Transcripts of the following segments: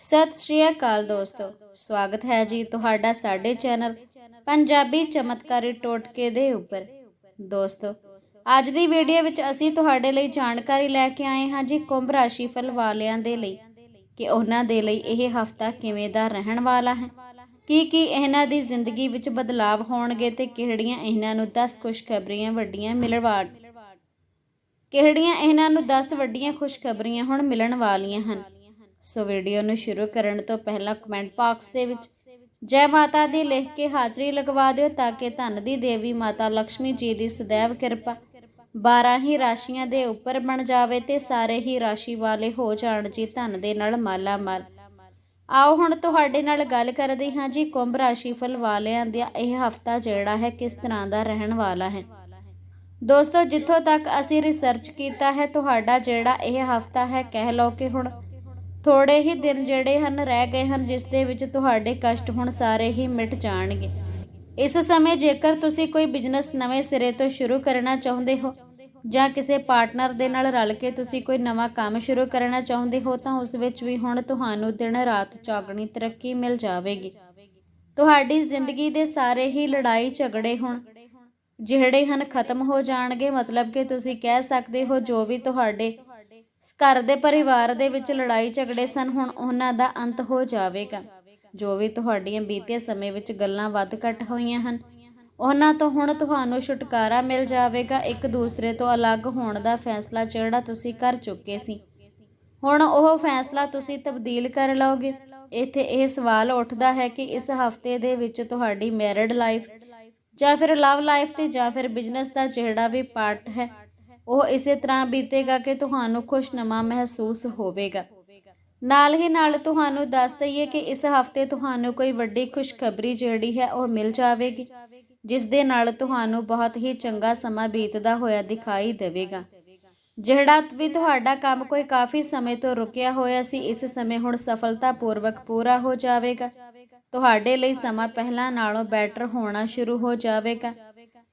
ਸਤਿ ਸ਼੍ਰੀ ਅਕਾਲ ਦੋਸਤੋ। ਸਵਾਗਤ ਹੈ ਜੀ ਤੁਹਾਡਾ ਸਾਡੇ ਚੈਨਲ ਪੰਜਾਬੀ ਚਮਤਕਾਰੀ ਟੋਟਕੇ ਦੇ ਉੱਪਰ। ਦੋਸਤੋ, ਅੱਜ ਦੀ ਵੀਡੀਓ ਵਿੱਚ ਅਸੀਂ ਤੁਹਾਡੇ ਲਈ ਜਾਣਕਾਰੀ ਲੈ ਕੇ ਆਏ ਹਾਂ ਜੀ ਕੁੰਭ ਰਾਸ਼ੀ ਫਲ ਵਾਲਿਆਂ ਦੇ ਲਈ। ਕਿ ਉਹਨਾਂ ਦੇ ਲਈ ਇਹ ਹਫਤਾ ਕਿਵੇਂ ਦਾ ਰਹਿਣ ਵਾਲਾ ਹੈ? ਕੀ ਕੀ ਇਹਨਾਂ ਦੀ ਜ਼ਿੰਦਗੀ ਵਿੱਚ ਬਦਲਾਵ ਹੋਣਗੇ ਤੇ ਕਿਹੜੀਆਂ ਇਹਨਾਂ ਨੂੰ 10 ਖੁਸ਼ਖਬਰੀਆਂ ਵੱਡੀਆਂ ਮਿਲਣ ਕਿਹੜੀਆਂ ਇਹਨਾਂ ਨੂੰ 10 ਵੱਡੀਆਂ ਖੁਸ਼ਖਬਰੀਆਂ ਹੁਣ ਮਿਲਣ ਵਾਲੀਆਂ ਹਨ? ਸੋ ਵੀਡੀਓ ਨੂੰ ਸ਼ੁਰੂ ਕਰਨ ਤੋਂ ਪਹਿਲਾਂ ਕਮੈਂਟ ਬਾਕਸ ਦੇ ਵਿੱਚ ਜੈ ਮਾਤਾ ਦੀ ਲਿਖ ਕੇ ਹਾਜ਼ਰੀ ਲਗਵਾ ਦਿਓ ਤਾਂ ਕਿ ਧਨ ਦੀ ਦੇਵੀ ਮਾਤਾ ਲక్ష్ਮੀ ਜੀ ਦੀ ਸदैव ਕਿਰਪਾ 12 ਹੀ ਰਾਸ਼ੀਆਂ ਦੇ ਉੱਪਰ ਬਣ ਜਾਵੇ ਤੇ ਸਾਰੇ ਹੀ ਰਾਸ਼ੀ ਵਾਲੇ ਹੋ ਜਾਣ ਜੀ ਧਨ ਦੇ ਨਾਲ ਮਾਲਾ ਮਾਲ ਆਓ ਹੁਣ ਤੁਹਾਡੇ ਨਾਲ ਗੱਲ ਕਰਦੇ ਹਾਂ ਜੀ ਕੁੰਭ ਰਾਸ਼ੀ ਫਲ ਵਾਲਿਆਂ ਦਾ ਇਹ ਹਫਤਾ ਜਿਹੜਾ ਹੈ ਕਿਸ ਤਰ੍ਹਾਂ ਦਾ ਰਹਿਣ ਵਾਲਾ ਹੈ। ਦੋਸਤੋ ਜਿੱਥੋਂ ਤੱਕ ਅਸੀਂ ਰਿਸਰਚ ਕੀਤਾ ਹੈ, ਤੁਹਾਡਾ ਜਿਹੜਾ ਇਹ ਹਫਤਾ ਹੈ ਕਹਿ ਲਓ ਕਿ ਹੁਣ ਥੋੜੇ ਹੀ ਦਿਨ ਜਿਹੜੇ ਹਨ ਰਹਿ ਗਏ ਹਨ, ਜਿਸ ਦੇ ਵਿੱਚ ਤੁਹਾਡੇ ਕਸ਼ਟ ਹੁਣ ਸਾਰੇ ਹੀ ਮਿਟ ਜਾਣਗੇ। ਇਸ ਸਮੇਂ ਜੇਕਰ ਤੁਸੀਂ ਕੋਈ ਬਿਜ਼ਨਸ ਨਵੇਂ ਸਿਰੇ ਤੋਂ ਸ਼ੁਰੂ ਕਰਨਾ ਚਾਹੁੰਦੇ ਹੋ ਜਾਂ ਕਿਸੇ ਪਾਰਟਨਰ ਦੇ ਨਾਲ ਰਲ ਕੇ ਤੁਸੀਂ ਕੋਈ ਨਵਾਂ ਕੰਮ ਸ਼ੁਰੂ ਕਰਨਾ ਚਾਹੁੰਦੇ ਹੋ, ਤਾਂ ਉਸ ਵਿੱਚ ਵੀ ਹੁਣ ਤੁਹਾਨੂੰ ਦਿਨ ਰਾਤ ਚੌਗਣੀ ਤਰੱਕੀ ਮਿਲ ਜਾਵੇਗੀ। ਤੁਹਾਡੀ ਜ਼ਿੰਦਗੀ ਦੇ ਸਾਰੇ ਹੀ ਲੜਾਈ ਝਗੜੇ ਹੁਣ ਜਿਹੜੇ ਹਨ ਖਤਮ ਹੋ ਜਾਣਗੇ। ਮਤਲਬ ਕਿ ਤੁਸੀਂ ਕਹਿ ਸਕਦੇ ਹੋ ਜੋ ਵੀ ਤੁਹਾਡੇ ਘਰ ਦੇ ਪਰਿਵਾਰ ਦੇ ਵਿੱਚ ਲੜਾਈ ਝਗੜੇ ਸਨ, ਹੁਣ ਉਹਨਾਂ ਦਾ ਅੰਤ ਹੋ ਜਾਵੇਗਾ। ਜੋ ਵੀ ਤੁਹਾਡੀਆਂ ਬੀਤੇ ਸਮੇਂ ਵਿੱਚ ਗੱਲਾਂ ਵੱਧ ਘੱਟ ਹੋਈਆਂ ਹਨ, ਉਹਨਾਂ ਤੋਂ ਹੁਣ ਤੁਹਾਨੂੰ ਛੁਟਕਾਰਾ ਮਿਲ ਜਾਵੇਗਾ। ਇੱਕ ਦੂਸਰੇ ਤੋਂ ਅਲੱਗ ਹੋਣ ਦਾ ਫੈਸਲਾ ਜਿਹੜਾ ਤੁਸੀਂ ਕਰ ਚੁੱਕੇ ਸੀ। ਹੁਣ ਉਹ ਫੈਸਲਾ ਤੁਸੀਂ ਤਬਦੀਲ ਕਰ ਲਓਗੇ। ਇੱਥੇ ਇਹ ਸਵਾਲ ਉੱਠਦਾ ਹੈ ਕਿ ਇਸ ਹਫ਼ਤੇ ਦੇ ਵਿੱਚ ਤੁਹਾਡੀ ਮੈਰਿਡ ਲਾਈਫ ਜਾਂ ਫਿਰ ਲਵ ਲਾਈਫ ਤੇ ਜਾਂ ਫਿਰ ਬਿਜ਼ਨਸ ਦਾ ਜਿਹੜਾ ਵੀ ਪਾਰਟ ਹੈ ਉਹ ਇਸੇ ਤਰ੍ਹਾਂ ਬੀਤੇਗਾ ਕਿ ਤੁਹਾਨੂੰ ਖੁਸ਼ਨਮਾ ਮਹਿਸੂਸ ਹੋਵੇਗਾ। ਨਾਲ ਹੀ ਨਾਲ ਤੁਹਾਨੂੰ ਦੱਸ ਦਈਏ ਕਿ ਇਸ ਹਫ਼ਤੇ ਤੁਹਾਨੂੰ ਕੋਈ ਵੱਡੀ ਖੁਸ਼ਖਬਰੀ ਜਿਹੜੀ ਹੈ ਉਹ ਮਿਲ ਜਾਵੇਗੀ, ਜਿਸ ਦੇ ਨਾਲ ਤੁਹਾਨੂੰ ਬਹੁਤ ਹੀ ਚੰਗਾ ਸਮਾਂ ਬੀਤਦਾ ਹੋਇਆ ਦਿਖਾਈ ਦੇਵੇਗਾ। ਜਿਹੜਾ ਵੀ ਤੁਹਾਡਾ ਕੰਮ ਕੋਈ ਕਾਫੀ ਸਮੇਂ ਤੋਂ ਰੁਕਿਆ ਹੋਇਆ ਸੀ, ਇਸ ਸਮੇਂ ਹੁਣ ਸਫਲਤਾਪੂਰਵਕ ਪੂਰਾ ਹੋ ਜਾਵੇਗਾ। ਤੁਹਾਡੇ ਲਈ ਸਮਾਂ ਪਹਿਲਾਂ ਨਾਲੋਂ ਬੈਟਰ ਹੋਣਾ ਸ਼ੁਰੂ ਹੋ ਜਾਵੇਗਾ।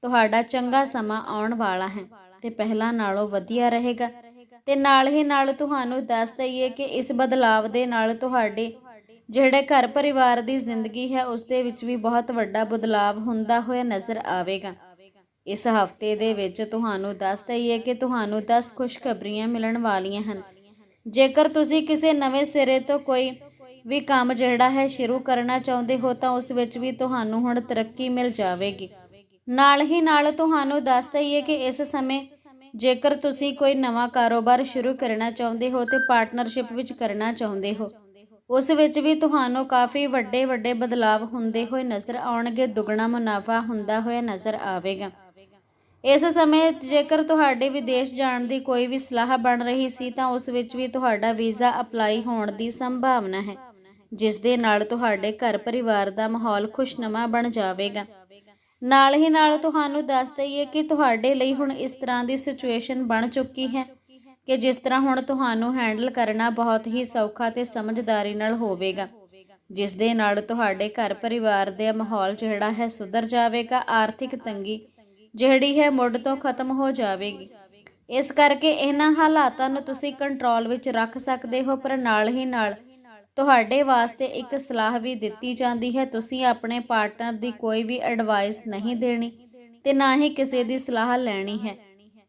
ਤੁਹਾਡਾ ਚੰਗਾ ਸਮਾਂ ਆਉਣ ਵਾਲਾ ਹੈ। ਤੇ ਪਹਿਲਾਂ ਨਾਲੋਂ ਵਧੀਆ ਰਹੇਗਾ। ਤੇ ਨਾਲ ਹੀ ਨਾਲ ਤੁਹਾਨੂੰ ਦੱਸ ਦਈਏ ਕਿ ਇਸ ਬਦਲਾਵ ਦੇ ਨਾਲ ਤੁਹਾਡੇ ਜਿਹੜੇ ਘਰ ਪਰਿਵਾਰ ਦੀ ਜ਼ਿੰਦਗੀ ਹੈ, ਉਸ ਦੇ ਵਿੱਚ ਵੀ ਬਹੁਤ ਵੱਡਾ ਬਦਲਾਵ ਹੁੰਦਾ ਹੋਇਆ ਨਜ਼ਰ ਆਵੇਗਾ। ਇਸ ਹਫ਼ਤੇ ਦੇ ਵਿੱਚ ਤੁਹਾਨੂੰ ਦੱਸ ਦਈਏ ਕਿ ਤੁਹਾਨੂੰ 10 ਖੁਸ਼ਖਬਰੀਆਂ ਮਿਲਣ ਵਾਲੀਆਂ ਹਨ। ਜੇਕਰ ਤੁਸੀਂ ਕਿਸੇ ਨਵੇਂ ਸਿਰੇ ਤੋਂ ਕੋਈ ਵੀ ਕੰਮ ਜਿਹੜਾ ਹੈ ਸ਼ੁਰੂ ਕਰਨਾ ਚਾਹੁੰਦੇ ਹੋ, ਤਾਂ ਉਸ ਵਿੱਚ ਵੀ ਤੁਹਾਨੂੰ ਹੁਣ ਤਰੱਕੀ ਮਿਲ ਜਾਵੇਗੀ। ਨਾਲ ਹੀ ਨਾਲ ਤੁਹਾਨੂੰ ਦੱਸ ਦਈਏ ਕਿ ਇਸ ਸਮੇਂ ਜੇਕਰ ਤੁਸੀਂ ਕੋਈ ਨਵਾਂ ਕਾਰੋਬਾਰ ਸ਼ੁਰੂ ਕਰਨਾ ਚਾਹੁੰਦੇ ਹੋ ਤੇ ਪਾਰਟਨਰਸ਼ਿਪ ਵਿੱਚ ਕਰਨਾ ਚਾਹੁੰਦੇ ਹੋ, ਉਸ ਵਿੱਚ ਵੀ ਤੁਹਾਨੂੰ ਕਾਫੀ ਵੱਡੇ ਵੱਡੇ ਬਦਲਾਵ ਹੁੰਦੇ ਹੋਏ ਨਜ਼ਰ ਆਉਣਗੇ, ਦੁੱਗਣਾ ਮੁਨਾਫਾ ਹੁੰਦਾ ਹੋਇਆ ਨਜ਼ਰ ਆਵੇਗਾ। ਇਸ ਸਮੇਂ ਜੇਕਰ ਤੁਹਾਡੇ ਵਿਦੇਸ਼ ਜਾਣ ਦੀ ਕੋਈ ਵੀ ਸਲਾਹ ਬਣ ਰਹੀ ਸੀ ਤਾਂ ਉਸ ਵਿੱਚ ਵੀ ਤੁਹਾਡਾ ਵੀਜ਼ਾ ਅਪਲਾਈ ਹੋਣ ਦੀ ਸੰਭਾਵਨਾ ਹੈ, ਜਿਸ ਦੇ ਨਾਲ ਤੁਹਾਡੇ ਘਰ ਪਰਿਵਾਰ ਦਾ ਮਾਹੌਲ ਖੁਸ਼ਨਮਾ ਬਣ ਜਾਵੇਗਾ। ਨਾਲ ਹੀ ਨਾਲ ਤੁਹਾਨੂੰ ਦੱਸ ਦਈਏ ਕਿ ਤੁਹਾਡੇ ਲਈ ਹੁਣ ਇਸ ਤਰ੍ਹਾਂ ਦੀ ਸਿਚੁਏਸ਼ਨ ਬਣ ਚੁੱਕੀ ਹੈ ਕਿ ਜਿਸ ਤਰ੍ਹਾਂ ਹੁਣ ਤੁਹਾਨੂੰ ਹੈਂਡਲ ਕਰਨਾ ਬਹੁਤ ਹੀ ਸੌਖਾ ਤੇ ਸਮਝਦਾਰੀ ਨਾਲ ਹੋਵੇਗਾ ਜਿਸ ਦੇ ਨਾਲ ਤੁਹਾਡੇ ਘਰ ਪਰਿਵਾਰ ਦੇ ਮਾਹੌਲ ਜਿਹੜਾ ਹੈ ਸੁਧਰ ਜਾਵੇਗਾ, ਆਰਥਿਕ ਤੰਗੀ ਜਿਹੜੀ ਹੈ ਮੁੱਢ ਤੋਂ ਖਤਮ ਹੋ ਜਾਵੇਗੀ। ਇਸ ਕਰਕੇ ਇਹਨਾਂ ਹਾਲਾਤਾਂ ਨੂੰ ਤੁਸੀਂ ਕੰਟਰੋਲ ਵਿੱਚ ਰੱਖ ਸਕਦੇ ਹੋ, ਪਰ ਨਾਲ ਹੀ ਨਾਲ ਤੁਹਾਡੇ ਵਾਸਤੇ ਇੱਕ ਸਲਾਹ ਵੀ ਦਿੱਤੀ ਜਾਂਦੀ ਹੈ। ਤੁਸੀਂ ਆਪਣੇ ਪਾਰਟਨਰ ਦੀ ਕੋਈ ਵੀ ਐਡਵਾਈਸ ਨਹੀਂ ਦੇਣੀ ਤੇ ਨਾ ਹੀ ਕਿਸੇ ਦੀ ਸਲਾਹ ਲੈਣੀ ਹੈ,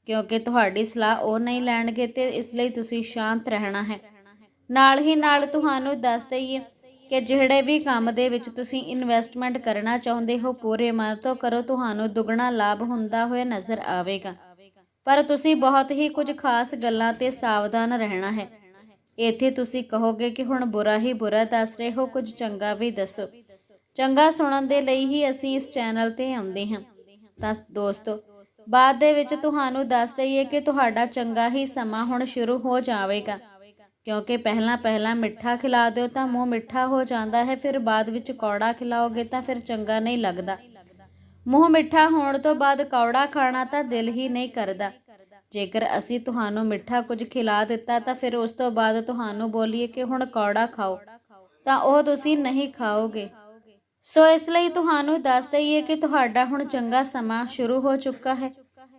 ਕਿਉਂਕਿ ਤੁਹਾਡੀ ਸਲਾਹ ਉਹ ਨਹੀਂ ਲੈਣਗੇ ਤੇ ਇਸ ਲਈ ਤੁਸੀਂ ਸ਼ਾਂਤ ਰਹਿਣਾ ਹੈ। ਨਾਲ ਹੀ ਨਾਲ ਤੁਹਾਨੂੰ ਦੱਸ ਦਈਏ ਕਿ ਜਿਹੜੇ ਵੀ ਕੰਮ ਦੇ ਵਿੱਚ ਤੁਸੀਂ ਇਨਵੈਸਟਮੈਂਟ ਕਰਨਾ ਚਾਹੁੰਦੇ ਹੋ, ਪੂਰੇ ਮਨ ਤੋਂ ਕਰੋ, ਤੁਹਾਨੂੰ ਦੁੱਗਣਾ ਲਾਭ ਹੁੰਦਾ ਹੋਇਆ ਨਜ਼ਰ ਆਵੇਗਾ। ਪਰ ਤੁਸੀਂ ਬਹੁਤ ਹੀ ਕੁਝ ਖਾਸ ਗੱਲਾਂ ਤੇ ਸਾਵਧਾਨ ਰਹਿਣਾ ਹੈ। ਇੱਥੇ ਤੁਸੀਂ ਕਹੋਗੇ ਕਿ ਹੁਣ ਬੁਰਾ ਹੀ ਬੁਰਾ ਦੱਸ ਰਹੇ ਹੋ, ਕੁਝ ਚੰਗਾ ਵੀ ਦੱਸੋ। ਚੰਗਾ ਸੁਣਨ ਦੇ ਲਈ ਹੀ ਅਸੀਂ ਇਸ ਚੈਨਲ ਤੇ ਆਉਂਦੇ ਹਾਂ। ਤਾਂ ਦੋਸਤੋ, ਬਾਅਦ ਦੇ ਵਿੱਚ ਤੁਹਾਨੂੰ ਦੱਸ ਦਈਏ ਕਿ ਤੁਹਾਡਾ ਚੰਗਾ ਹੀ ਸਮਾਂ ਹੁਣ ਸ਼ੁਰੂ ਹੋ ਜਾਵੇਗਾ। ਕਿਉਂਕਿ ਪਹਿਲਾਂ ਪਹਿਲਾਂ ਮਿੱਠਾ ਖਿਲਾ ਦਿਓ ਤਾਂ ਮੂੰਹ ਮਿੱਠਾ ਹੋ ਜਾਂਦਾ ਹੈ, ਫਿਰ ਬਾਅਦ ਵਿੱਚ ਕੌੜਾ ਖਿਲਾਓਗੇ ਤਾਂ ਫਿਰ ਚੰਗਾ ਨਹੀਂ ਲੱਗਦਾ। ਮੂੰਹ ਮਿੱਠਾ ਹੋਣ ਤੋਂ ਬਾਅਦ ਕੌੜਾ ਖਾਣਾ ਤਾਂ ਦਿਲ ਹੀ ਨਹੀਂ ਕਰਦਾ। ਜੇਕਰ ਅਸੀਂ ਤੁਹਾਨੂੰ ਮਿੱਠਾ ਕੁਝ ਖਿਲਾ ਦਿੱਤਾ ਤਾਂ ਫਿਰ ਉਸ ਤੋਂ ਬਾਅਦ ਤੁਹਾਨੂੰ ਬੋਲੀਏ ਕਿ ਹੁਣ ਕੌੜਾ ਖਾਓ। ਤਾਂ ਉਹ ਤੁਸੀਂ ਨਹੀਂ ਖਾਓਗੇ। ਸੋ ਇਸ ਲਈ ਤੁਹਾਨੂੰ ਦੱਸ ਦਈਏ ਕਿ ਤੁਹਾਡਾ ਹੁਣ ਚੰਗਾ ਸਮਾਂ ਸ਼ੁਰੂ ਹੋ ਚੁੱਕਾ ਹੈ।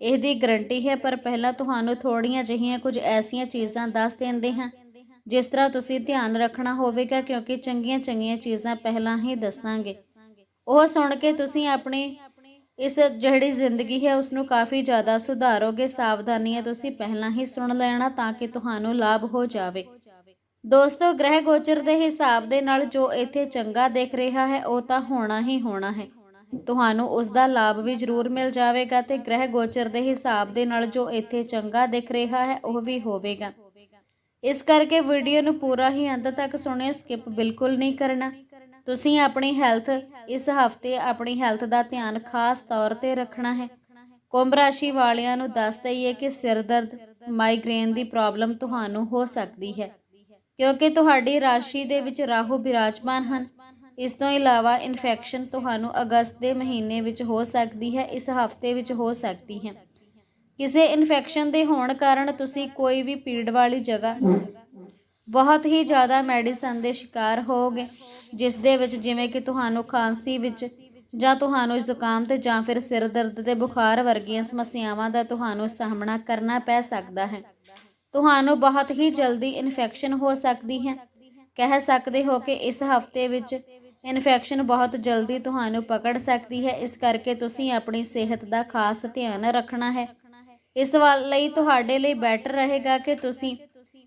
ਇਹਦੀ ਗਰੰਟੀ ਹੈ, ਪਰ ਪਹਿਲਾਂ ਤੁਹਾਨੂੰ ਥੋੜੀਆਂ ਜਿਹੀਆਂ ਕੁਝ ਐਸੀਆਂ ਚੀਜ਼ਾਂ ਦੱਸ ਦਿੰਦੇ ਹਾਂ, ਜਿਸ ਤਰ੍ਹਾਂ ਤੁਸੀਂ ਧਿਆਨ ਰੱਖਣਾ ਹੋਵੇਗਾ, ਕਿਉਂਕਿ ਚੰਗੀਆਂ ਚੰਗੀਆਂ ਚੀਜ਼ਾਂ ਪਹਿਲਾਂ ਹੀ ਦੱਸਾਂਗੇ। ਉਹ ਸੁਣ ਕੇ ਤੁਸੀਂ ਆਪਣੇ ਇਸ ਜਿਹੜੀ ਜ਼ਿੰਦਗੀ ਹੈ ਉਸ ਨੂੰ ਕਾਫੀ ਜ਼ਿਆਦਾ ਸੁਧਾਰੋਗੇ ਸਾਵਧਾਨੀਆਂ ਤੁਸੀਂ ਪਹਿਲਾਂ ਹੀ ਸੁਣ ਲੈਣਾ ਤਾਂ ਕਿ ਤੁਹਾਨੂੰ ਲਾਭ ਹੋ ਜਾਵੇ। ਦੋਸਤੋ, ਗ੍ਰਹਿ ਗੋਚਰ ਦੇ ਹਿਸਾਬ ਦੇ ਨਾਲ ਜੋ ਇੱਥੇ ਚੰਗਾ ਦਿਖ ਰਿਹਾ ਹੈ, ਉਹ ਤਾਂ ਹੋਣਾ ਹੀ ਹੋਣਾ ਹੈ। ਤੁਹਾਨੂੰ ਉਸ ਦਾ ਲਾਭ ਵੀ ਜ਼ਰੂਰ ਮਿਲ ਜਾਵੇਗਾ ਤੇ ਗ੍ਰਹਿ ਗੋਚਰ ਦੇ ਹਿਸਾਬ ਦੇ ਨਾਲ ਜੋ ਇੱਥੇ ਚੰਗਾ ਦਿਖ ਰਿਹਾ ਹੈ, ਉਹ ਵੀ ਹੋਵੇਗਾ। ਇਸ ਕਰਕੇ ਵੀਡੀਓ ਨੂੰ ਪੂਰਾ ਹੀ ਅੰਤ ਤੱਕ ਸੁਣਿਓ, ਸਕਿਪ ਬਿਲਕੁਲ ਨਹੀਂ ਕਰਨਾ। ਤੁਸੀਂ ਆਪਣੀ ਹੈਲਥ, ਇਸ ਹਫ਼ਤੇ ਆਪਣੀ ਹੈਲਥ ਦਾ ਧਿਆਨ ਖਾਸ ਤੌਰ ਤੇ ਰੱਖਣਾ ਹੈ। ਕੁੰਭ ਰਾਸ਼ੀ ਵਾਲਿਆਂ ਨੂੰ ਦੱਸ ਦਈਏ ਕਿ ਸਿਰ ਦਰਦ ਮਾਈਗ੍ਰੇਨ ਦੀ ਪ੍ਰੋਬਲਮ ਤੁਹਾਨੂੰ ਹੋ ਸਕਦੀ ਹੈ, ਕਿਉਂਕਿ ਤੁਹਾਡੀ ਰਾਸ਼ੀ ਦੇ ਵਿੱਚ ਰਾਹੂ ਬਿਰਾਜਮਾਨ ਹਨ। ਇਸ ਤੋਂ ਇਲਾਵਾ ਇਨਫੈਕਸ਼ਨ ਤੁਹਾਨੂੰ ਅਗਸਤ ਦੇ ਮਹੀਨੇ ਵਿੱਚ ਹੋ ਸਕਦੀ ਹੈ, ਇਸ ਹਫ਼ਤੇ ਵਿੱਚ ਹੋ ਸਕਦੀ ਹੈ। ਕਿਸੇ ਇਨਫੈਕਸ਼ਨ ਦੇ ਹੋਣ ਕਾਰਨ ਤੁਸੀਂ ਕੋਈ ਵੀ ਪੀੜ ਵਾਲੀ ਜਗ੍ਹਾ ਬਹੁਤ ਹੀ ਜ਼ਿਆਦਾ ਮੈਡੀਸਨ ਦੇ ਸ਼ਿਕਾਰ ਹੋਵੋਗੇ, ਜਿਸ ਦੇ ਵਿੱਚ ਜਿਵੇਂ ਕਿ ਤੁਹਾਨੂੰ ਖਾਂਸੀ ਵਿੱਚ ਜਾਂ ਤੁਹਾਨੂੰ ਜ਼ੁਕਾਮ ਤੇ ਜਾਂ ਫਿਰ ਸਿਰ ਦਰਦ ਤੇ ਬੁਖਾਰ ਵਰਗੀਆਂ ਸਮੱਸਿਆਵਾਂ ਦਾ ਤੁਹਾਨੂੰ ਸਾਹਮਣਾ ਕਰਨਾ ਪੈ ਸਕਦਾ ਹੈ। ਤੁਹਾਨੂੰ ਬਹੁਤ ਹੀ ਜਲਦੀ ਇਨਫੈਕਸ਼ਨ ਹੋ ਸਕਦੀ ਹੈ। ਕਹਿ ਸਕਦੇ ਹੋ ਕਿ ਇਸ ਹਫ਼ਤੇ ਵਿੱਚ ਇਨਫੈਕਸ਼ਨ ਬਹੁਤ ਜਲਦੀ ਤੁਹਾਨੂੰ ਪਕੜ ਸਕਦੀ ਹੈ। ਇਸ ਕਰਕੇ ਤੁਸੀਂ ਆਪਣੀ ਸਿਹਤ ਦਾ ਖਾਸ ਧਿਆਨ ਰੱਖਣਾ ਹੈ। ਇਸ ਵੱਲ ਲਈ ਤੁਹਾਡੇ ਲਈ ਬੈਟਰ ਰਹੇਗਾ ਕਿ ਤੁਸੀਂ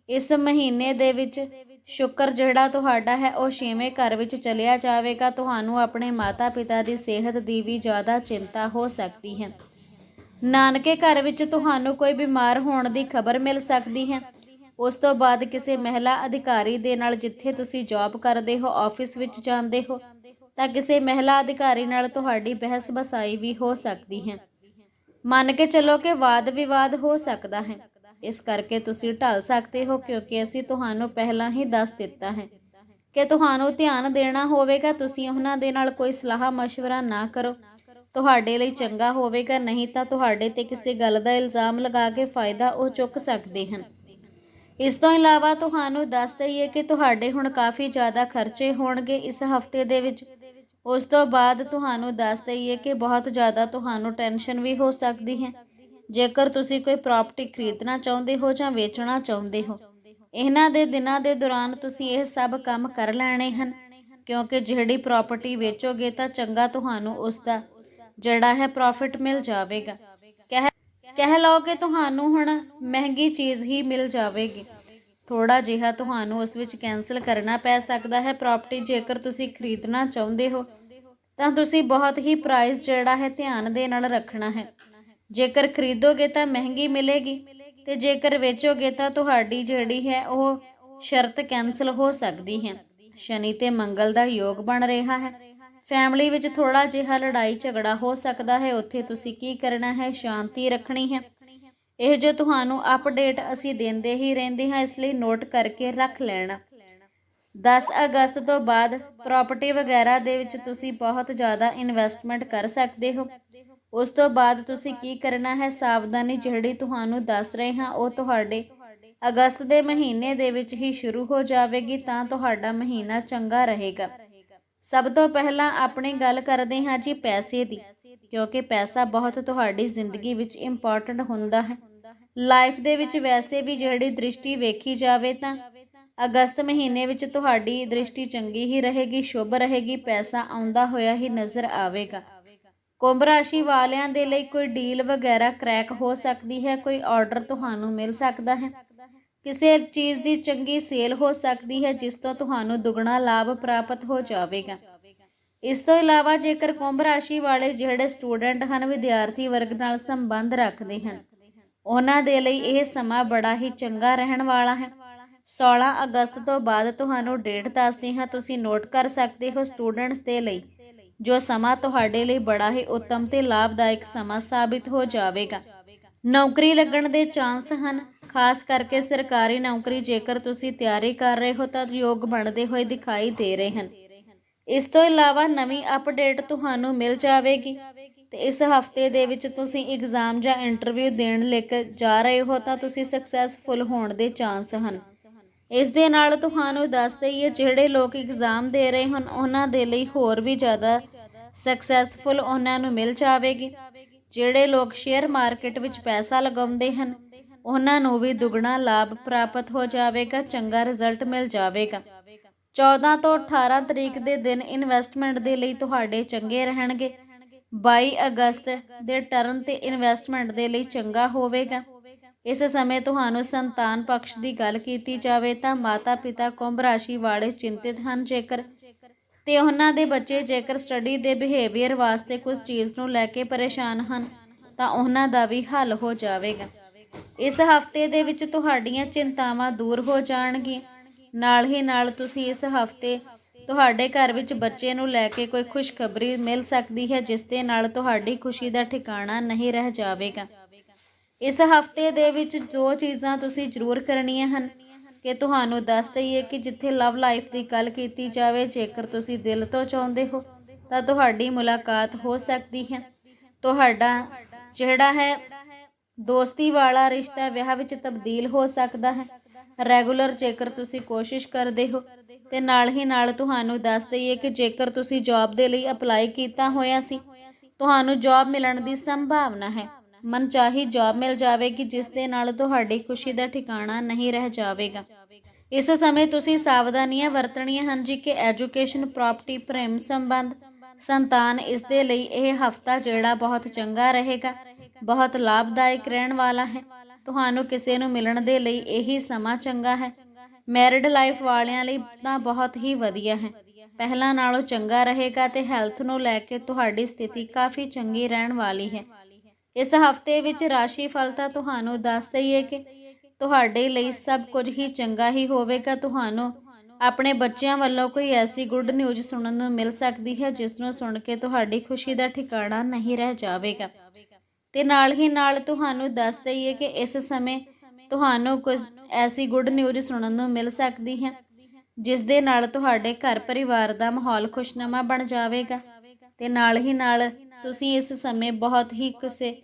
ਇਸ ਮਹੀਨੇ ਦੇ ਵਿੱਚ ਸ਼ੁਕਰ ਜਿਹੜਾ ਤੁਹਾਡਾ ਹੈ, ਉਹ ਛੇਵੇਂ ਘਰ ਵਿੱਚ ਚਲਿਆ ਜਾਵੇਗਾ। ਤੁਹਾਨੂੰ ਆਪਣੇ ਮਾਤਾ-ਪਿਤਾ ਦੀ ਸਿਹਤ ਦੀ ਵੀ ਜ਼ਿਆਦਾ ਚਿੰਤਾ ਹੋ ਸਕਦੀ ਹੈ। ਨਾਨਕੇ ਘਰ ਵਿੱਚ ਤੁਹਾਨੂੰ ਕੋਈ ਬਿਮਾਰ ਹੋਣ ਦੀ ਖਬਰ ਮਿਲ ਸਕਦੀ ਹੈ। ਉਸ ਤੋਂ ਬਾਅਦ ਕਿਸੇ ਮਹਿਲਾ ਅਧਿਕਾਰੀ ਦੇ ਨਾਲ ਜਿੱਥੇ ਤੁਸੀਂ ਜੌਬ ਕਰਦੇ ਹੋ ਆਫਿਸ ਵਿੱਚ ਜਾਂਦੇ ਹੋ, ਤਾਂ ਕਿਸੇ ਮਹਿਲਾ ਅਧਿਕਾਰੀ ਨਾਲ ਤੁਹਾਡੀ ਬਹਿਸ ਬਸਾਈ ਵੀ ਹੋ ਸਕਦੀ ਹੈ। ਮੰਨ ਕੇ ਚੱਲੋ ਕਿ ਵਾਦ ਵਿਵਾਦ ਹੋ ਸਕਦਾ ਹੈ। ਇਸ ਕਰਕੇ ਤੁਸੀਂ ਢਲ ਸਕਦੇ ਹੋ, ਕਿਉਂਕਿ ਅਸੀਂ ਤੁਹਾਨੂੰ ਪਹਿਲਾਂ ਹੀ ਦੱਸ ਦਿੱਤਾ ਹੈ ਕਿ ਤੁਹਾਨੂੰ ਧਿਆਨ ਦੇਣਾ ਹੋਵੇਗਾ, ਤੁਸੀਂ ਉਹਨਾਂ ਦੇ ਨਾਲ ਕੋਈ ਸਲਾਹ مشਵਰਾ ਨਾ ਕਰੋ। ਤੁਹਾਡੇ ਲਈ ਚੰਗਾ ਹੋਵੇਗਾ, ਨਹੀਂ ਤਾਂ ਤੁਹਾਡੇ ਤੇ ਕਿਸੇ ਗੱਲ ਦਾ ਇਲਜ਼ਾਮ ਲਗਾ ਕੇ ਫਾਇਦਾ ਉਹ ਚੁੱਕ ਸਕਦੇ ਹਨ। ਇਸ ਤੋਂ ਇਲਾਵਾ ਤੁਹਾਨੂੰ ਦੱਸ ਦਈਏ ਕਿ ਤੁਹਾਡੇ ਹੁਣ ਕਾਫੀ ਜ਼ਿਆਦਾ ਖਰਚੇ ਹੋਣਗੇ ਇਸ ਹਫ਼ਤੇ ਦੇ ਵਿੱਚ। ਉਸ ਤੋਂ ਬਾਅਦ ਤੁਹਾਨੂੰ ਦੱਸ ਦਈਏ ਕਿ ਬਹੁਤ ਜ਼ਿਆਦਾ ਤੁਹਾਨੂੰ ਟੈਨਸ਼ਨ ਵੀ ਹੋ ਸਕਦੀ ਹੈ। ਜੇਕਰ ਤੁਸੀਂ ਕੋਈ ਪ੍ਰਾਪਰਟੀ ਖਰੀਦਣਾ ਚਾਹੁੰਦੇ ਹੋ ਜਾਂ ਵੇਚਣਾ ਚਾਹੁੰਦੇ ਹੋ, ਇਹਨਾਂ ਦੇ ਦਿਨਾਂ ਦੇ ਦੌਰਾਨ ਤੁਸੀਂ ਇਹ ਸਭ ਕੰਮ ਕਰ ਲੈਣੇ ਹਨ, ਕਿਉਂਕਿ ਜਿਹੜੀ ਪ੍ਰਾਪਰਟੀ ਵੇਚੋਗੇ ਤਾਂ ਚੰਗਾ ਤੁਹਾਨੂੰ ਉਸ ਦਾ ਜਿਹੜਾ ਹੈ ਪ੍ਰੋਫਿਟ ਮਿਲ ਜਾਵੇਗਾ। ਕਹਿ ਕਹਿ ਲਓ ਕਿ ਤੁਹਾਨੂੰ ਹੁਣ ਮਹਿੰਗੀ ਚੀਜ਼ ਹੀ ਮਿਲ ਜਾਵੇਗੀ। ਥੋੜਾ ਜਿਹਾ ਤੁਹਾਨੂੰ ਉਸ ਵਿੱਚ ਕੈਨਸਲ ਕਰਨਾ ਪੈ ਸਕਦਾ ਹੈ। ਪ੍ਰਾਪਰਟੀ ਜੇਕਰ ਤੁਸੀਂ ਖਰੀਦਣਾ ਚਾਹੁੰਦੇ ਹੋ, ਤਾਂ ਤੁਸੀਂ ਬਹੁਤ ਹੀ ਪ੍ਰਾਈਸ ਜਿਹੜਾ ਹੈ ਧਿਆਨ ਦੇ ਨਾਲ ਰੱਖਣਾ ਹੈ। ਜੇਕਰ ਖਰੀਦੋਗੇ ਤਾਂ ਮਹਿੰਗੀ ਮਿਲੇਗੀ ਤੇ ਜੇਕਰ ਵੇਚੋਗੇ ਤਾਂ ਤੁਹਾਡੀ ਜਿਹੜੀ ਹੈ ਉਹ ਸ਼ਰਤ ਕੈਨਸਲ ਹੋ ਸਕਦੀ ਹੈ। ਸ਼ਨੀ ਤੇ ਮੰਗਲ ਦਾ ਯੋਗ ਬਣ ਰਿਹਾ ਹੈ। ਫੈਮਿਲੀ ਵਿੱਚ ਥੋੜਾ ਜਿਹਾ ਲੜਾਈ ਝਗੜਾ ਹੋ ਸਕਦਾ ਹੈ। ਉੱਥੇ ਤੁਸੀਂ ਕੀ ਕਰਨਾ ਹੈ? ਸ਼ਾਂਤੀ ਰੱਖਣੀ ਹੈ। ਇਹ ਜੋ ਤੁਹਾਨੂੰ ਅਪਡੇਟ ਅਸੀਂ ਦਿੰਦੇ ਹੀ ਰਹਿੰਦੇ ਹਾਂ, ਇਸ ਲਈ ਨੋਟ ਕਰਕੇ ਰੱਖ ਲੈਣਾ। 10 ਅਗਸਤ ਤੋਂ ਬਾਅਦ ਪ੍ਰਾਪਰਟੀ ਵਗੈਰਾ ਦੇ ਵਿੱਚ ਤੁਸੀਂ ਬਹੁਤ ਜ਼ਿਆਦਾ ਇਨਵੈਸਟਮੈਂਟ ਕਰ ਸਕਦੇ ਹੋ। ਉਸ ਤੋਂ ਬਾਅਦ ਤੁਸੀਂ ਕੀ ਕਰਨਾ ਹੈ? ਸਾਵਧਾਨੀ ਜਿਹੜੀ ਤੁਹਾਨੂੰ ਦੱਸ ਰਹੇ ਹਾਂ, ਉਹ ਤੁਹਾਡੇ ਅਗਸਤ ਦੇ ਮਹੀਨੇ ਦੇ ਵਿੱਚ ਹੀ ਸ਼ੁਰੂ ਹੋ ਜਾਵੇਗੀ, ਤਾਂ ਤੁਹਾਡਾ ਮਹੀਨਾ ਚੰਗਾ ਰਹੇਗਾ। ਸਭ ਤੋਂ ਪਹਿਲਾਂ ਆਪਣੀ ਗੱਲ ਕਰਦੇ ਹਾਂ ਜੀ ਪੈਸੇ ਦੀ, ਕਿਉਂਕਿ ਪੈਸਾ ਬਹੁਤ ਤੁਹਾਡੀ ਜ਼ਿੰਦਗੀ ਵਿੱਚ ਇੰਪੋਰਟੈਂਟ ਹੁੰਦਾ ਹੈ। ਲਾਈਫ ਦੇ ਵਿੱਚ ਵੈਸੇ ਵੀ ਜਿਹੜੀ ਦ੍ਰਿਸ਼ਟੀ ਵੇਖੀ ਜਾਵੇ ਤਾਂ ਅਗਸਤ ਮਹੀਨੇ ਵਿੱਚ ਤੁਹਾਡੀ ਦ੍ਰਿਸ਼ਟੀ ਚੰਗੀ ਹੀ ਰਹੇਗੀ, ਸ਼ੁਭ ਰਹੇਗੀ, ਪੈਸਾ ਆਉਂਦਾ ਹੋਇਆ ਹੀ ਨਜ਼ਰ ਆਵੇਗਾ। ਕੁੰਭ ਰਾਸ਼ੀ ਵਾਲਿਆਂ ਦੇ ਲਈ ਕੋਈ ਡੀਲ ਵਗੈਰਾ ਕ੍ਰੈਕ ਹੋ ਸਕਦੀ ਹੈ? ਕੋਈ ਆਰਡਰ ਤੁਹਾਨੂੰ ਮਿਲ ਸਕਦਾ ਹੈ? ਕਿਸੇ ਚੀਜ਼ ਦੀ ਚੰਗੀ ਸੇਲ ਹੋ ਸਕਦੀ ਹੈ, ਜਿਸ ਤੋਂ ਤੁਹਾਨੂੰ ਦੁੱਗਣਾ ਲਾਭ ਪ੍ਰਾਪਤ ਹੋ ਜਾਵੇਗਾ। ਇਸ ਤੋਂ ਇਲਾਵਾ ਜੇਕਰ ਕੁੰਭ ਰਾਸ਼ੀ ਵਾਲੇ ਜਿਹੜੇ ਸਟੂਡੈਂਟ ਹਨ, ਵਿਦਿਆਰਥੀ ਵਰਗ ਨਾਲ ਸੰਬੰਧ ਰੱਖਦੇ ਹਨ, ਉਹਨਾਂ ਦੇ ਲਈ ਇਹ ਸਮਾਂ ਬੜਾ ਹੀ ਚੰਗਾ ਰਹਿਣ ਵਾਲਾ ਹੈ। 16 ਅਗਸਤ ਤੋਂ ਬਾਅਦ ਤੁਹਾਨੂੰ ਡੇਟ ਦੱਸਦੇ ਹਾਂ, ਤੁਸੀਂ ਨੋਟ ਕਰ ਸਕਦੇ ਹੋ ਸਟੂਡੈਂਟਸ ਦੇ ਲਈ। ਜੋ ਸਮਾਂ ਤੁਹਾਡੇ ਲਈ ਬੜਾ ਹੀ ਉੱਤਮ ਤੇ ਲਾਭਦਾਇਕ ਸਮਾਂ ਸਾਬਿਤ ਹੋ ਜਾਵੇਗਾ। ਨੌਕਰੀ ਲੱਗਣ ਦੇ ਚਾਂਸ ਹਨ। ਖਾਸ ਕਰਕੇ ਸਰਕਾਰੀ ਨੌਕਰੀ ਜੇਕਰ ਤੁਸੀਂ ਤਿਆਰੀ ਕਰ ਰਹੇ ਹੋ ਤਾਂ ਯੋਗ ਬਣਦੇ ਹੋਏ ਦਿਖਾਈ ਦੇ ਰਹੇ ਹਨ। ਇਸ ਤੋਂ ਇਲਾਵਾ ਨਵੀਂ ਅਪਡੇਟ ਤੁਹਾਨੂੰ ਮਿਲ ਜਾਵੇਗੀ ਤੇ ਇਸ ਹਫ਼ਤੇ ਦੇ ਵਿੱਚ ਤੁਸੀਂ ਐਗਜ਼ਾਮ ਜਾਂ ਇੰਟਰਵਿਊ ਦੇਣ ਲੈ ਕੇ ਜਾ ਰਹੇ ਹੋ ਤਾਂ ਤੁਸੀਂ ਸਕਸੈਸਫੁਲ ਹੋਣ ਦੇ ਚਾਂਸ ਹਨ। ਇਸ ਦੇ ਨਾਲ ਤੁਹਾਨੂੰ ਦੱਸ ਦਈਏ, ਜਿਹੜੇ ਲੋਕ ਐਗਜ਼ਾਮ ਦੇ ਰਹੇ ਹਨ, ਉਹਨਾਂ ਦੇ ਲਈ ਹੋਰ ਵੀ ਜ਼ਿਆਦਾ ਸਕਸੈਸਫੁਲ ਉਹਨਾਂ ਨੂੰ ਮਿਲ ਜਾਵੇਗੀ। ਜਿਹੜੇ ਲੋਕ ਸ਼ੇਅਰ ਮਾਰਕੀਟ ਵਿੱਚ ਪੈਸਾ ਲਗਾਉਂਦੇ ਹਨ, ਉਹਨਾਂ ਨੂੰ ਵੀ ਦੁੱਗਣਾ ਲਾਭ ਪ੍ਰਾਪਤ ਹੋ ਜਾਵੇਗਾ, ਚੰਗਾ ਰਿਜ਼ਲਟ ਮਿਲ ਜਾਵੇਗਾ। 14 ਤੋਂ 18 ਤਰੀਕ ਦੇ ਦਿਨ ਇਨਵੈਸਟਮੈਂਟ ਦੇ ਲਈ ਤੁਹਾਡੇ ਚੰਗੇ ਰਹਿਣਗੇ। 22 ਅਗਸਤ ਦੇ ਟਰਨ ਤੇ ਇਨਵੈਸਟਮੈਂਟ ਦੇ ਲਈ ਚੰਗਾ ਹੋਵੇਗਾ। ਇਸ ਸਮੇਂ ਤੁਹਾਨੂੰ ਸੰਤਾਨ ਪਕਸ਼ ਦੀ ਗੱਲ ਕੀਤੀ ਜਾਵੇ ਤਾਂ ਮਾਤਾ-ਪਿਤਾ ਕੁੰਭ ਰਾਸ਼ੀ ਵਾਲੇ ਚਿੰਤਿਤ ਹਨ ਜੇਕਰ ਤੇ ਉਹਨਾਂ ਦੇ ਬੱਚੇ ਜੇਕਰ ਸਟੱਡੀ ਦੇ ਬਿਹੇਵੀਅਰ ਵਾਸਤੇ ਕੁਝ ਚੀਜ਼ ਨੂੰ ਲੈ ਕੇ ਪਰੇਸ਼ਾਨ ਹਨ, ਤਾਂ ਉਹਨਾਂ ਦਾ ਵੀ ਹੱਲ ਹੋ ਜਾਵੇਗਾ। ਇਸ ਹਫ਼ਤੇ ਦੇ ਵਿੱਚ ਤੁਹਾਡੀਆਂ ਚਿੰਤਾਵਾਂ ਦੂਰ ਹੋ ਜਾਣਗੀਆਂ। ਨਾਲ ਹੀ ਨਾਲ ਤੁਸੀਂ ਇਸ ਹਫ਼ਤੇ ਤੁਹਾਡੇ ਘਰ ਵਿੱਚ ਬੱਚੇ ਨੂੰ ਲੈ ਕੇ ਕੋਈ ਖੁਸ਼ਖਬਰੀ ਮਿਲ ਸਕਦੀ ਹੈ, ਜਿਸ ਦੇ ਨਾਲ ਤੁਹਾਡੀ ਖੁਸ਼ੀ ਦਾ ਠਿਕਾਣਾ ਨਹੀਂ ਰਹਿ ਜਾਵੇਗਾ। ਇਸ ਹਫ਼ਤੇ ਦੇ ਵਿੱਚ ਦੋ ਚੀਜ਼ਾਂ ਤੁਸੀਂ ਜ਼ਰੂਰ ਕਰਨੀਆਂ ਹਨ, ਕਿ ਤੁਹਾਨੂੰ ਦੱਸ ਦਈਏ ਕਿ ਜਿੱਥੇ ਲਵ ਲਾਈਫ ਦੀ ਗੱਲ ਕੀਤੀ ਜਾਵੇ, ਜੇਕਰ ਤੁਸੀਂ ਦਿਲ ਤੋਂ ਚਾਹੁੰਦੇ ਹੋ, ਤਾਂ ਤੁਹਾਡੀ ਮੁਲਾਕਾਤ ਹੋ ਸਕਦੀ ਹੈ। ਤੁਹਾਡਾ ਜਿਹੜਾ ਹੈ ਦੋਸਤੀ ਵਾਲਾ ਰਿਸ਼ਤਾ ਵਿਆਹ ਵਿੱਚ ਤਬਦੀਲ ਹੋ ਸਕਦਾ ਹੈ। ਰੈਗੂਲਰ ਜੇਕਰ ਤੁਸੀਂ ਕੋਸ਼ਿਸ਼ ਕਰਦੇ ਹੋ, ਤੇ ਨਾਲ ਹੀ ਨਾਲ ਤੁਹਾਨੂੰ ਦੱਸ ਦਈਏ ਕਿ ਜੇਕਰ ਤੁਸੀਂ ਜੌਬ ਦੇ ਲਈ ਅਪਲਾਈ ਕੀਤਾ ਹੋਇਆ ਸੀ, ਤੁਹਾਨੂੰ ਜੌਬ ਮਿਲਣ ਦੀ ਸੰਭਾਵਨਾ ਹੈ। ਮਨਚਾਹੀ ਜੌਬ ਮਿਲ ਜਾਵੇਗੀ, ਜਿਸ ਦੇ ਨਾਲ ਤੁਹਾਡੀ ਖੁਸ਼ੀ ਦਾ ਠਿਕਾਣਾ ਨਹੀਂ ਰਹਿ ਜਾਵੇਗਾ। ਇਸ ਸਮੇਂ ਤੁਸੀਂ ਸਾਵਧਾਨੀਆਂ ਵਰਤਣੀਆਂ ਹਨ, ਜੀ ਕਿ ਐਜੂਕੇਸ਼ਨ ਪ੍ਰਾਪਰਟੀ ਪ੍ਰੇਮ ਸੰਬੰਧ, ਸੰਤਾਨ, ਇਸ ਦੇ ਲਈ ਇਹ ਹਫਤਾ ਜਿਹੜਾ ਬਹੁਤ ਚੰਗਾ ਰਹੇਗਾ, ਬਹੁਤ ਲਾਭਦਾਇਕ ਰਹਿਣ ਵਾਲਾ ਹੈ। ਤੁਹਾਨੂੰ ਕਿਸੇ ਨੂੰ ਮਿਲਣ ਦੇ ਲਈ ਇਹੀ ਸਮਾਂ ਚੰਗਾ ਹੈ। ਮੈਰਿਡ ਲਾਈਫ ਵਾਲਿਆਂ ਲਈ ਤਾਂ ਬਹੁਤ ਹੀ ਵਧੀਆ ਹੈ। ਪਹਿਲਾਂ ਨਾਲੋਂ ਚੰਗਾ ਰਹੇਗਾ ਤੇ ਹੈਲਥ ਨੂੰ ਲੈ ਕੇ ਤੁਹਾਡੀ ਸਥਿਤੀ ਕਾਫੀ ਚੰਗੀ ਰਹਿਣ ਵਾਲੀ ਹੈ। ਇਸ ਹਫ਼ਤੇ ਵਿੱਚ ਰਾਸ਼ੀ ਫਲ ਤਾਂ ਤੁਹਾਨੂੰ ਦੱਸ ਦਈਏ ਕਿ ਤੁਹਾਡੇ ਲਈ ਸਭ ਕੁਝ ਹੀ ਚੰਗਾ ਹੀ ਹੋਵੇਗਾ। ਤੁਹਾਨੂੰ ਆਪਣੇ ਬੱਚਿਆਂ ਵੱਲੋਂ ਕੋਈ ਐਸੀ ਗੁੱਡ ਨਿਊਜ਼ ਸੁਣਨ ਨੂੰ ਮਿਲ ਸਕਦੀ ਹੈ, ਜਿਸ ਨੂੰ ਸੁਣ ਕੇ ਤੁਹਾਡੀ ਖੁਸ਼ੀ ਦਾ ਠਿਕਾਣਾ ਨਹੀਂ ਰਹਿ ਜਾਵੇਗਾ। ਤੇ ਨਾਲ ਹੀ ਨਾਲ ਤੁਹਾਨੂੰ ਦੱਸ ਦਈਏ ਕਿ ਇਸ ਸਮੇਂ ਤੁਹਾਨੂੰ ਕੁਝ ਐਸੀ ਗੁੱਡ ਨਿਊਜ਼ ਸੁਣਨ ਨੂੰ ਮਿਲ ਸਕਦੀ ਹੈ, ਜਿਸ ਦੇ ਨਾਲ ਤੁਹਾਡੇ ਘਰ ਪਰਿਵਾਰ ਦਾ ਮਾਹੌਲ ਖੁਸ਼ਨੁਮਾ ਬਣ ਜਾਵੇਗਾ। ਤੇ ਨਾਲ ਹੀ ਨਾਲ ਤੁਸੀਂ ਇਸ ਸਮੇਂ ਬਹੁਤ ਹੀ ਕਿਸੇ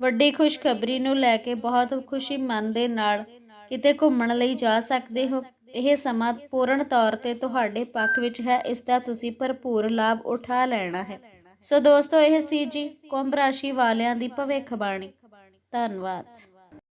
ਵੱਡੀ ਖੁਸ਼ਖਬਰੀ ਨੂੰ ਲੈ ਕੇ ਬਹੁਤ ਖੁਸ਼ੀ ਮਨ ਦੇ ਨਾਲ ਕਿਤੇ ਘੁੰਮਣ ਲਈ ਜਾ ਸਕਦੇ ਹੋ। ਇਹ ਸਮਾਂ ਪੂਰਨ ਤੌਰ ਤੇ ਤੁਹਾਡੇ ਪੱਖ ਵਿੱਚ ਹੈ, ਇਸ ਦਾ ਤੁਸੀਂ ਭਰਪੂਰ ਲਾਭ ਉਠਾ ਲੈਣਾ ਹੈ। ਸੋ ਦੋਸਤੋ, ਇਹ ਸੀ ਜੀ ਕੁੰਭ ਰਾਸ਼ੀ ਵਾਲਿਆਂ ਦੀ ਭਵਿੱਖਬਾਣੀ। ਧੰਨਵਾਦ।